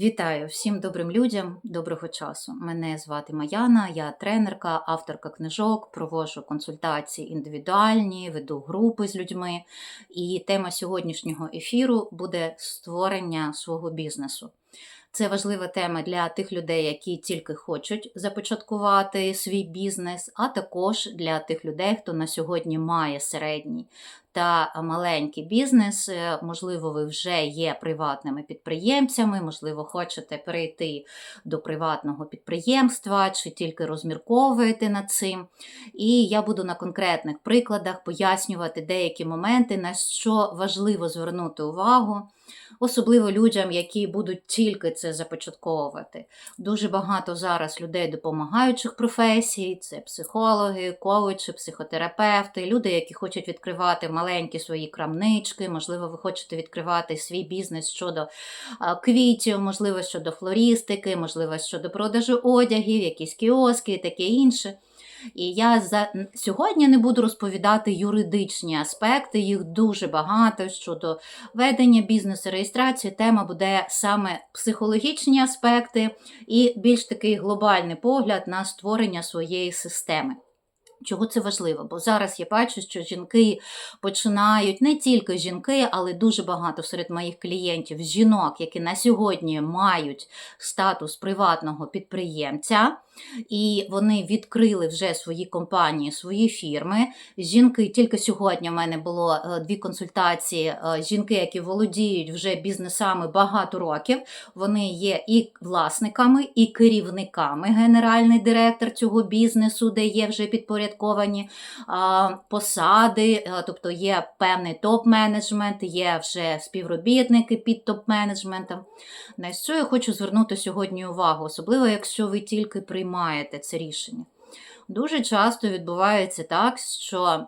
Вітаю всім добрим людям, доброго часу. Мене звати Маяна, я тренерка, авторка книжок, проводжу консультації індивідуальні, веду групи з людьми. І тема сьогоднішнього ефіру буде створення свого бізнесу. Це важлива тема для тих людей, які тільки хочуть започаткувати свій бізнес, а також для тих людей, хто на сьогодні має середній та маленький бізнес. Е, Можливо, ви вже є приватними підприємцями, можливо, хочете перейти до приватного підприємства чи тільки розмірковуєте над цим. І я буду на конкретних прикладах пояснювати деякі моменти, на що важливо звернути увагу. Особливо людям, які будуть тільки це започатковувати. Дуже багато зараз людей допомагаючих професій: це психологи, коучі, психотерапевти, люди, які хочуть відкривати маленькі свої крамнички, можливо, ви хочете відкривати свій бізнес щодо квітів, можливо, щодо флористики, можливо, щодо продажу одягів, якісь кіоски і таке інше. І я за сьогодні не буду розповідати юридичні аспекти, їх дуже багато щодо ведення бізнесу, реєстрації. Тема буде саме психологічні аспекти і більш такий глобальний погляд на створення своєї системи. Чого це важливо? Бо зараз я бачу, що жінки починають не тільки жінки, але дуже багато серед моїх клієнтів жінок, які на сьогодні мають статус приватного підприємця, і вони відкрили вже свої компанії, свої фірми. Жінки тільки сьогодні в мене було е, дві консультації. е, Жінки, які володіють вже бізнесами багато років, вони є і власниками, і керівниками. Генеральний директор цього бізнесу, де є вже підпорядковані посади, е, тобто є певний топ-менеджмент, є вже співробітники під топ-менеджментом. На що я хочу звернути сьогодні увагу, особливо якщо ви тільки приймаєте це рішення. Дуже часто відбувається так, що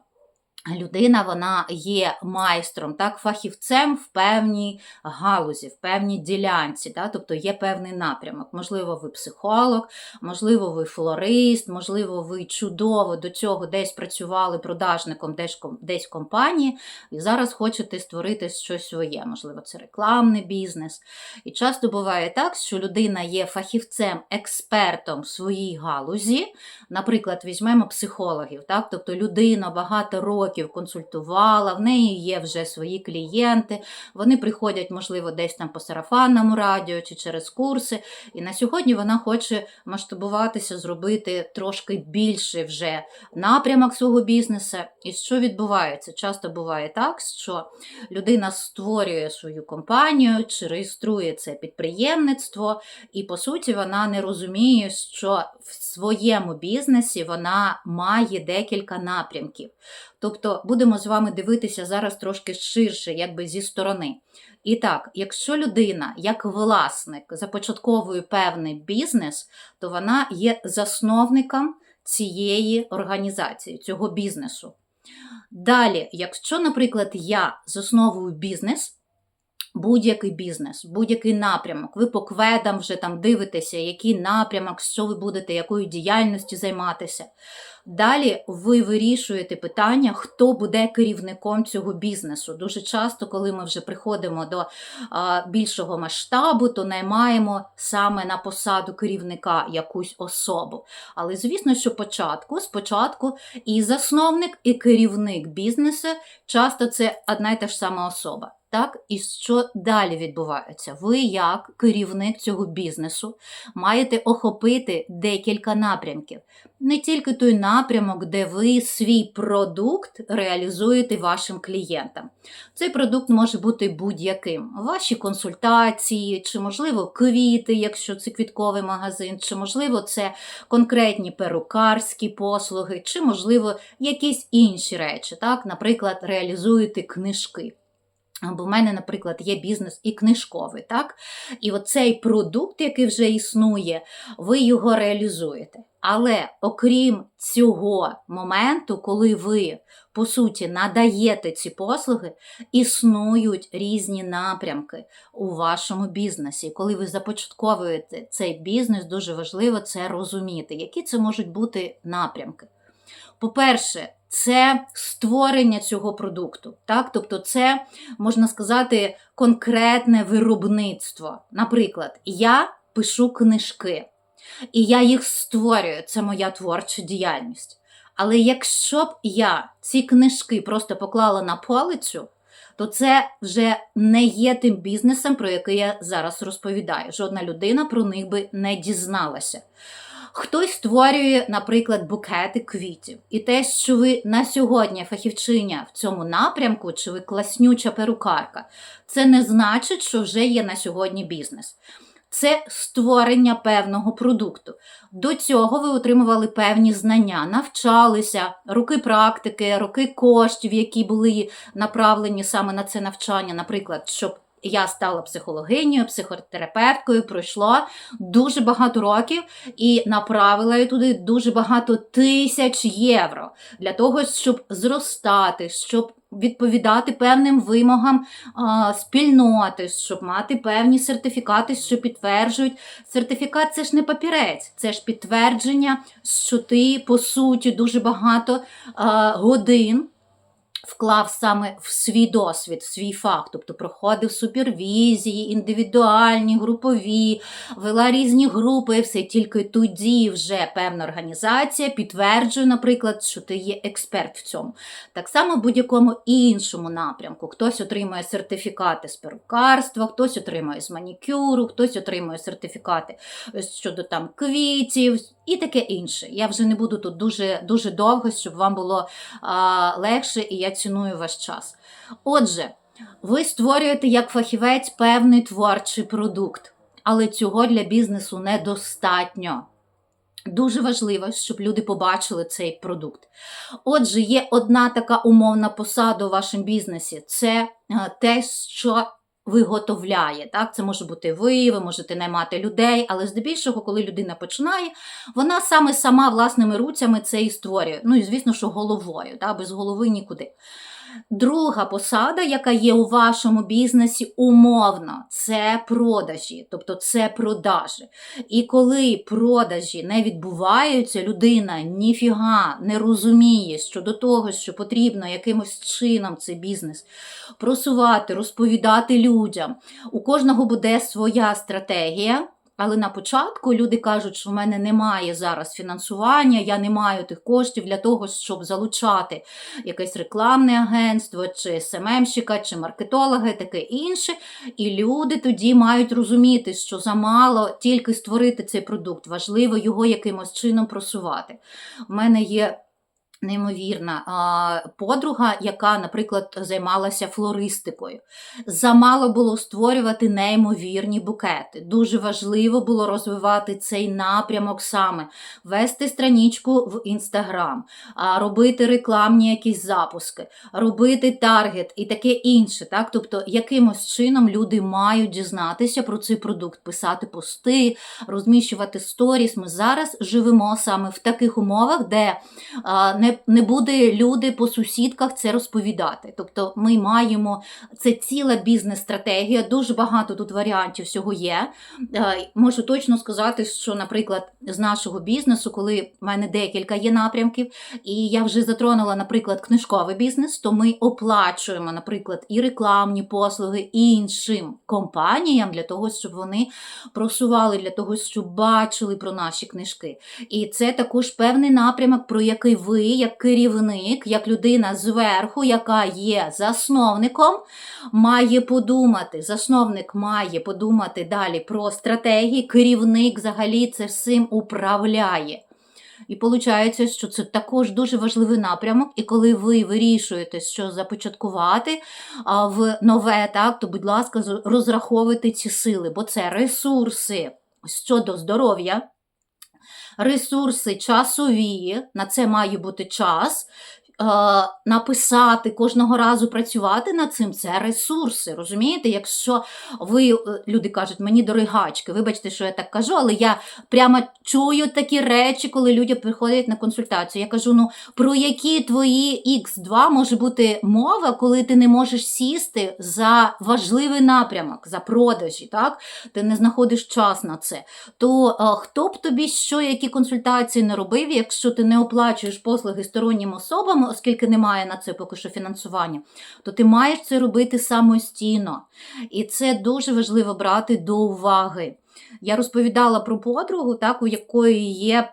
людина вона є майстром, так, фахівцем в певній галузі, в певній ділянці, так, тобто є певний напрямок. Можливо, ви психолог, можливо, ви флорист, можливо, ви чудово до цього десь працювали продажником десь, в компанії, і зараз хочете створити щось своє. Можливо, це рекламний бізнес. І часто буває так, що людина є фахівцем, експертом в своїй галузі. Наприклад, візьмемо психологів, так? тобто людина багато років консультувала, в неї є вже свої клієнти, вони приходять, можливо, десь там по сарафанному радіо чи через курси. І на сьогодні вона хоче масштабуватися, зробити трошки більше вже напрямок свого бізнесу. І що відбувається? Часто буває так, що людина створює свою компанію чи реєструє це підприємництво, і по суті вона не розуміє, що в своєму бізнесі вона має декілька напрямків. Тобто будемо з вами дивитися зараз трошки ширше, якби зі сторони. І так, якщо людина як власник започатковує певний бізнес, то вона є засновником цієї організації, цього бізнесу. Далі, якщо, наприклад, я засновую бізнес, будь-який бізнес, будь-який напрямок, ви по кведам вже там дивитеся, який напрямок, що ви будете, якою діяльністю займатися. Далі ви вирішуєте питання, хто буде керівником цього бізнесу. Дуже часто, коли ми вже приходимо до а, більшого масштабу, то наймаємо саме на посаду керівника якусь особу. Але звісно, що початку, спочатку і засновник, і керівник бізнесу часто це одна й та ж сама особа. Так, і що далі відбувається? Ви, як керівник цього бізнесу, маєте охопити декілька напрямків. Не тільки той напрямок, де ви свій продукт реалізуєте вашим клієнтам. Цей продукт може бути будь-яким. Ваші консультації, чи, можливо, квіти, якщо це квітковий магазин, чи, можливо, це конкретні перукарські послуги, чи, можливо, якісь інші речі. Так? Наприклад, реалізуєте книжки. Бо в мене, наприклад, є бізнес і книжковий, так? І оцей продукт, який вже існує, ви його реалізуєте. Але окрім цього моменту, коли ви, по суті, надаєте ці послуги, існують різні напрямки у вашому бізнесі. Коли ви започатковуєте цей бізнес, дуже важливо це розуміти, які це можуть бути напрямки. По-перше, це створення цього продукту. Так? Тобто, це можна сказати конкретне виробництво. Наприклад, я пишу книжки, і я їх створюю. Це моя творча діяльність. Але якщо б я ці книжки просто поклала на полицю, то це вже не є тим бізнесом, про який я зараз розповідаю. Жодна людина про них би не дізналася. Хтось створює, наприклад, букети квітів. І те, що ви на сьогодні фахівчиня в цьому напрямку, чи ви класнюча перукарка, це не значить, що вже є на сьогодні бізнес. Це створення певного продукту. До цього ви отримували певні знання, навчалися, роки практики, роки коштів, які були направлені саме на це навчання, наприклад, щоб я стала психологинею, психотерапевткою, пройшло дуже багато років і направила я туди дуже багато тисяч євро для того, щоб зростати, щоб відповідати певним вимогам а, спільноти, щоб мати певні сертифікати, що підтверджують. Сертифікат це ж не папірець, це ж підтвердження, що ти по суті дуже багато а, годин вклав саме в свій досвід, в свій факт, тобто проходив супервізії, індивідуальні, групові, вела різні групи, все тільки тоді вже певна організація підтверджує, наприклад, що ти є експерт в цьому. Так само в будь-якому іншому напрямку. Хтось отримує сертифікати з перукарства, хтось отримує з манікюру, хтось отримує сертифікати щодо там квітів і таке інше. Я вже не буду тут дуже дуже довго, щоб вам було а, легше, і я ціную ваш час. Отже, ви створюєте як фахівець певний творчий продукт, але цього для бізнесу недостатньо. Дуже важливо, щоб люди побачили цей продукт. Отже, є одна така умовна посада у вашому бізнесі це те, що виготовляє. Так? Це може бути ви, ви можете наймати людей, але здебільшого, коли людина починає, вона саме сама власними руцями це і створює. Ну і звісно, що головою, так? без голови нікуди. Друга посада, яка є у вашому бізнесі, умовно, це продажі, тобто це продажі. І коли продажі не відбуваються, людина ніфіга не розуміє щодо того, що потрібно якимось чином цей бізнес просувати, розповідати людям. У кожного буде своя стратегія. Але на початку люди кажуть, що в мене немає зараз фінансування, я не маю тих коштів для того, щоб залучати якесь рекламне агентство, чи СММщика, чи маркетолога, таке інше. І люди тоді мають розуміти, що замало тільки створити цей продукт, важливо його якимось чином просувати. У мене є. Неймовірна подруга, яка, наприклад, займалася флористикою. Замало було створювати неймовірні букети. Дуже важливо було розвивати цей напрямок саме, вести страничку в інстаграм, робити рекламні якісь запуски, робити таргет і таке інше. Так? Тобто, якимось чином люди мають дізнатися про цей продукт, писати пости, розміщувати сторіс. Ми зараз живемо саме в таких умовах, де не не не буде люди по сусідках це розповідати. Тобто ми маємо це ціла бізнес-стратегія, дуже багато тут варіантів всього є. Е, можу точно сказати, що, наприклад, з нашого бізнесу, коли в мене декілька є напрямків, і я вже затронула, наприклад, книжковий бізнес, то ми оплачуємо, наприклад, і рекламні послуги іншим компаніям для того, щоб вони просували, для того, щоб бачили про наші книжки. І це також певний напрямок, про який ви як керівник, як людина зверху, яка є засновником, має подумати. Засновник має подумати далі про стратегії, керівник взагалі це всім управляє. І виходить, що це також дуже важливий напрямок. І коли ви вирішуєте, що започаткувати в нове, так, то, будь ласка, розраховуйте ці сили, бо це ресурси щодо здоров'я ресурси часові, на це має бути час. Е, написати кожного разу працювати над цим це ресурси. Розумієте? Якщо ви, е, люди кажуть, мені дорогачки, вибачте, що я так кажу, але я прямо чую такі речі, коли люди приходять на консультацію. Я кажу: ну про які твої Х2 може бути мова, коли ти не можеш сісти за важливий напрямок, за продажі, так? Ти не знаходиш час на це. То а, е, хто б тобі що, які консультації не робив, якщо ти не оплачуєш послуги стороннім особам? Оскільки немає на це поки що фінансування, то ти маєш це робити самостійно. І це дуже важливо брати до уваги. Я розповідала про подругу, так, у якої є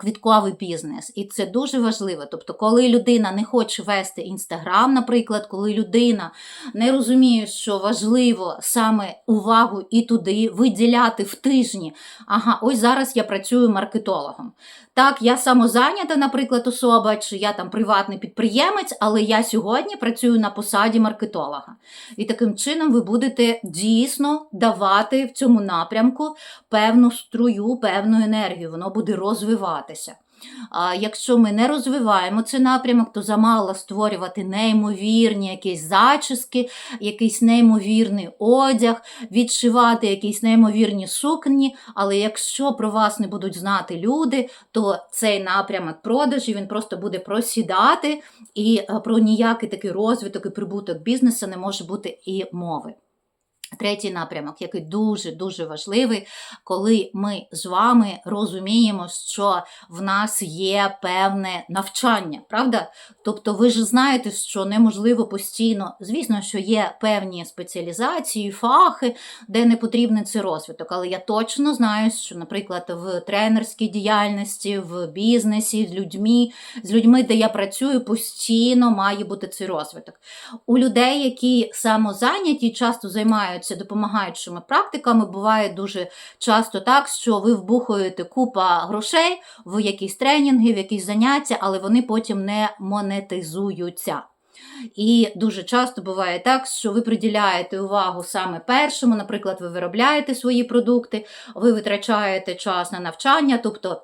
квітковий бізнес, і це дуже важливо. Тобто, коли людина не хоче вести інстаграм, наприклад, коли людина не розуміє, що важливо саме увагу і туди виділяти в тижні. Ага, ось зараз я працюю маркетологом. Так, я самозайнята, наприклад, особа, чи я там приватний підприємець, але я сьогодні працюю на посаді маркетолога. І таким чином ви будете дійсно давати в цьому напрямку певну струю, певну енергію, воно буде розвиватися. А якщо ми не розвиваємо цей напрямок, то замало створювати неймовірні якісь зачіски, якийсь неймовірний одяг, відшивати якісь неймовірні сукні. Але якщо про вас не будуть знати люди, то цей напрямок продажі він просто буде просідати, і е, про ніякий такий розвиток і прибуток бізнесу не може бути і мови. Третій напрямок, який дуже-дуже важливий, коли ми з вами розуміємо, що в нас є певне навчання, правда? Тобто ви ж знаєте, що неможливо постійно, звісно, що є певні спеціалізації, фахи, де не потрібний цей розвиток. Але я точно знаю, що, наприклад, в тренерській діяльності, в бізнесі, з людьми, з людьми, де я працюю, постійно має бути цей розвиток. У людей, які самозайняті, часто займаються допомагаючими практиками, буває дуже часто так, що ви вбухуєте купа грошей в якісь тренінги, в якісь заняття, але вони потім не монетизуються. І дуже часто буває так, що ви приділяєте увагу саме першому, наприклад, ви виробляєте свої продукти, ви витрачаєте час на навчання, тобто.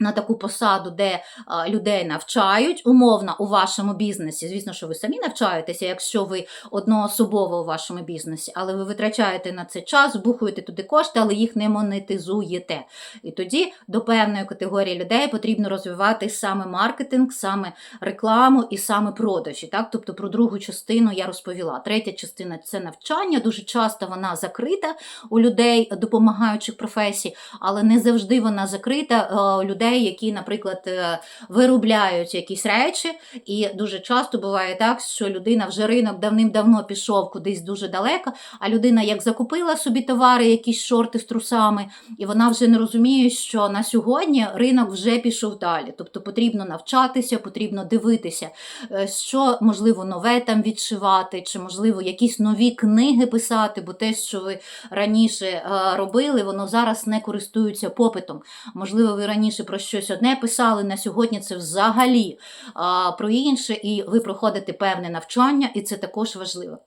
На таку посаду, де а, людей навчають, умовно у вашому бізнесі. Звісно, що ви самі навчаєтеся, якщо ви одноособово у вашому бізнесі, але ви витрачаєте на це час, бухуєте туди кошти, але їх не монетизуєте. І тоді до певної категорії людей потрібно розвивати саме маркетинг, саме рекламу і саме продажі. Так? Тобто про другу частину я розповіла. Третя частина це навчання. Дуже часто вона закрита у людей, допомагаючих професій, але не завжди вона закрита у людей людей, які, наприклад, е, виробляють якісь речі, і дуже часто буває так, що людина вже ринок давним-давно пішов кудись дуже далеко, а людина як закупила собі товари, якісь шорти з трусами, і вона вже не розуміє, що на сьогодні ринок вже пішов далі. Тобто потрібно навчатися, потрібно дивитися, е, що можливо нове там відшивати, чи можливо якісь нові книги писати, бо те, що ви раніше е, робили, воно зараз не користується попитом. Можливо, ви раніше про щось одне писали, на сьогодні це взагалі а, про інше, і ви проходите певне навчання, і це також важливо.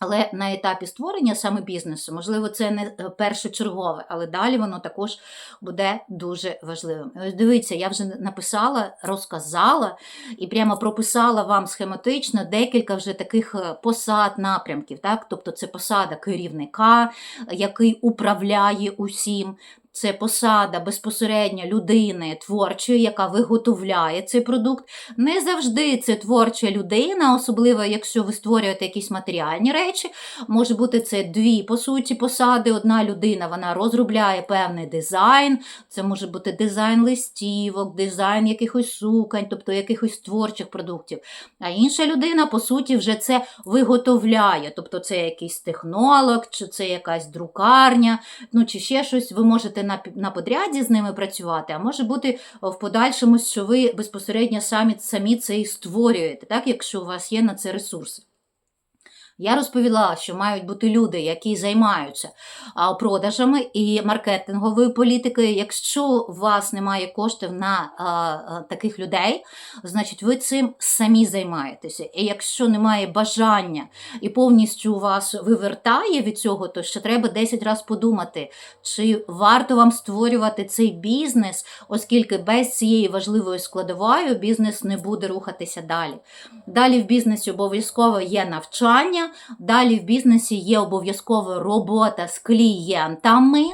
Але на етапі створення саме бізнесу, можливо, це не е, першочергове, але далі воно також буде дуже важливим. Ось дивіться, я вже написала, розказала і прямо прописала вам схематично декілька вже таких е, посад, напрямків. Так? Тобто це посада керівника, який управляє усім. Це посада безпосередньо людини творчої, яка виготовляє цей продукт. Не завжди це творча людина, особливо якщо ви створюєте якісь матеріальні речі. Може бути це дві, по суті, посади. Одна людина вона розробляє певний дизайн, це може бути дизайн листівок, дизайн якихось сукань, тобто якихось творчих продуктів. А інша людина, по суті, вже це виготовляє. Тобто це якийсь технолог, чи це якась друкарня, ну чи ще щось. Ви можете на на подряді з ними працювати, а може бути в подальшому, що ви безпосередньо самі самі це і створюєте, так, якщо у вас є на це ресурси. Я розповіла, що мають бути люди, які займаються продажами і маркетинговою політикою. Якщо у вас немає коштів на а, а, таких людей, значить ви цим самі займаєтеся. І якщо немає бажання і повністю вас вивертає від цього, то ще треба 10 разів подумати, чи варто вам створювати цей бізнес, оскільки без цієї важливої складової бізнес не буде рухатися далі. Далі в бізнесі обов'язково є навчання Далі в бізнесі є обов'язкова робота з клієнтами,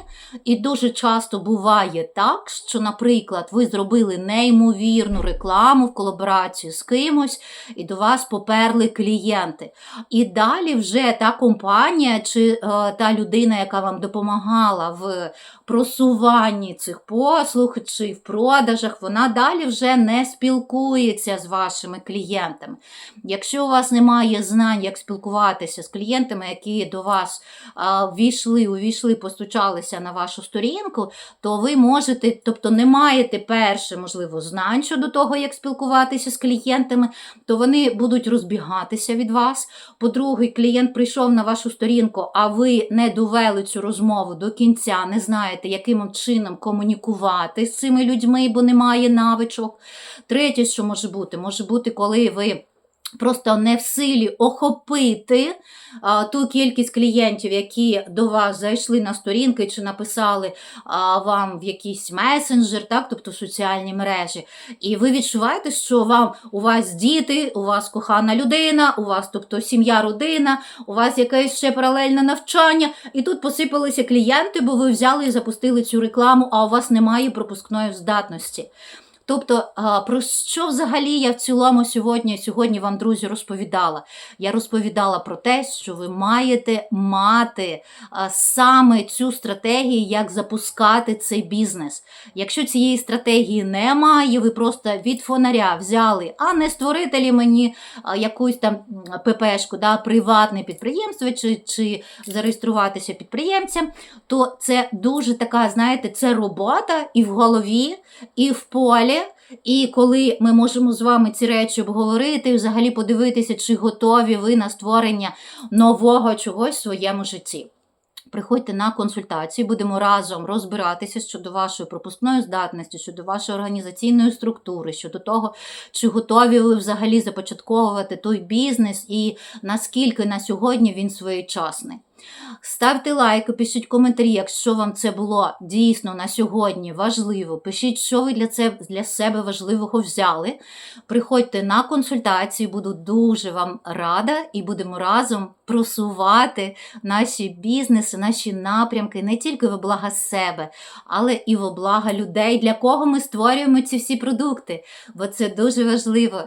і дуже часто буває так, що, наприклад, ви зробили неймовірну рекламу в колаборацію з кимось, і до вас поперли клієнти. І далі вже та компанія чи е, та людина, яка вам допомагала в просуванні цих послуг чи в продажах, вона далі вже не спілкується з вашими клієнтами. Якщо у вас немає знань, як спілкуватися з клієнтами, які до вас а, ввійшли, увійшли, постучалися на вашу сторінку, то ви можете, тобто не маєте перше, можливо, знань щодо того, як спілкуватися з клієнтами, то вони будуть розбігатися від вас. По-друге, клієнт прийшов на вашу сторінку, а ви не довели цю розмову до кінця, не знаєте, яким чином комунікувати з цими людьми, бо немає навичок. Третє, що може бути, може бути, коли ви. Просто не в силі охопити а, ту кількість клієнтів, які до вас зайшли на сторінки чи написали а, вам в якийсь месенджер, так, тобто соціальні мережі. І ви відчуваєте, що вам у вас діти, у вас кохана людина, у вас, тобто сім'я, родина, у вас якесь ще паралельне навчання, і тут посипалися клієнти, бо ви взяли і запустили цю рекламу, а у вас немає пропускної здатності. Тобто, про що взагалі я в цілому сьогодні, сьогодні вам, друзі, розповідала? Я розповідала про те, що ви маєте мати саме цю стратегію, як запускати цей бізнес. Якщо цієї стратегії немає, ви просто від фонаря взяли, а не створителі мені якусь там ППшку, да, приватне підприємство чи, чи зареєструватися підприємцем, то це дуже така, знаєте, це робота і в голові, і в полі. І коли ми можемо з вами ці речі обговорити, і взагалі подивитися, чи готові ви на створення нового чогось в своєму житті. Приходьте на консультації, будемо разом розбиратися щодо вашої пропускної здатності, щодо вашої організаційної структури, щодо того, чи готові ви взагалі започатковувати той бізнес і наскільки на сьогодні він своєчасний. Ставте лайки, пишіть коментарі, якщо вам це було дійсно на сьогодні важливо. Пишіть, що ви для, це, для себе важливого взяли. Приходьте на консультації, буду дуже вам рада і будемо разом просувати наші бізнеси, наші напрямки не тільки во блага себе, але і во блага людей, для кого ми створюємо ці всі продукти. Бо це дуже важливо.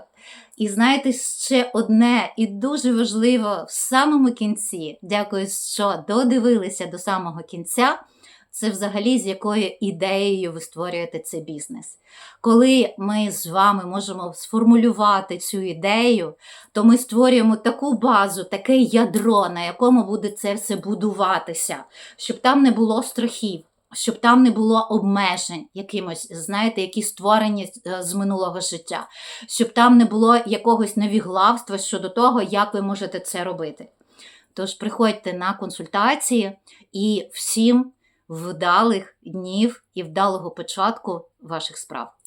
І знаєте, ще одне і дуже важливо в самому кінці, дякую, що додивилися до самого кінця. Це взагалі з якою ідеєю ви створюєте цей бізнес. Коли ми з вами можемо сформулювати цю ідею, то ми створюємо таку базу, таке ядро, на якому буде це все будуватися, щоб там не було страхів. Щоб там не було обмежень якимось, знаєте, які створені е, з минулого життя, щоб там не було якогось навіглавства щодо того, як ви можете це робити. Тож приходьте на консультації і всім вдалих днів і вдалого початку ваших справ.